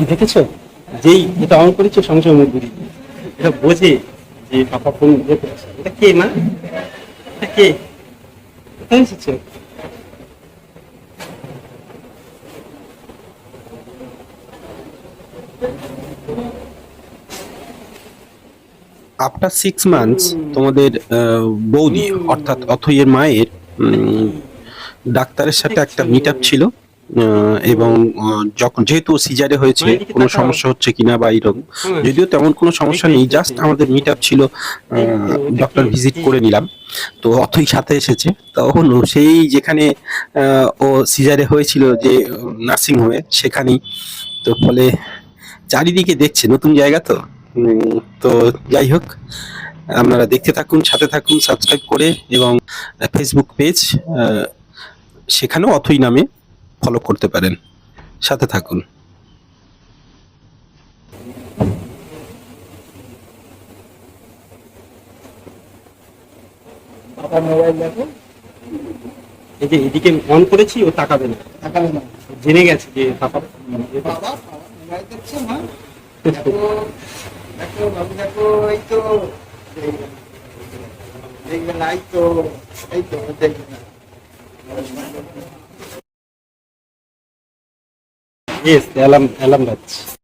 এই দেখেছ? যেই এটা অন করেছে সঙ্গে সঙ্গে মুখ এটা বোঝে যে পাপা ফোন ইয়ে করেছে। এটা কে মা? এটা কে? কোথায় এসেছ? আফটার সিক্স মান্থস তোমাদের বৌদি অর্থাৎ অথইয়ের মায়ের ডাক্তারের সাথে একটা মিট আপ ছিল। এবং যখন যেহেতু সিজারে হয়েছে কোনো সমস্যা হচ্ছে কিনা বা এরকম যদিও তেমন কোনো সমস্যা নেই জাস্ট আমাদের মিট আপ ছিল ডক্টর ভিজিট করে নিলাম। তো অথই সাথে এসেছে। তখন সেই যেখানে ও সিজারে হয়েছিল যে নার্সিং হোমে সেখানেই। তো ফলে চারিদিকে দেখছে নতুন জায়গা তো? তো যাই হোক আপনারা দেখতে থাকুন সাথে থাকুন সাবস্ক্রাইব করে এবং ফেসবুক পেজ সেখানেও অথই নামে। ফলো করতে পারেন। সাথে থাকুন। মোবাইল দেখো। এই যে এদিকে অন করেছি ও তাকাবে না। তাকাবে না। জেনে গেছে যে বাবা বাবা মোবাইল দেখছ মা? দেখো দেখো বাবু দেখো এই তো। দেখবে না এই তো এই তো দেখবে না। Yes, the alum, alum batch.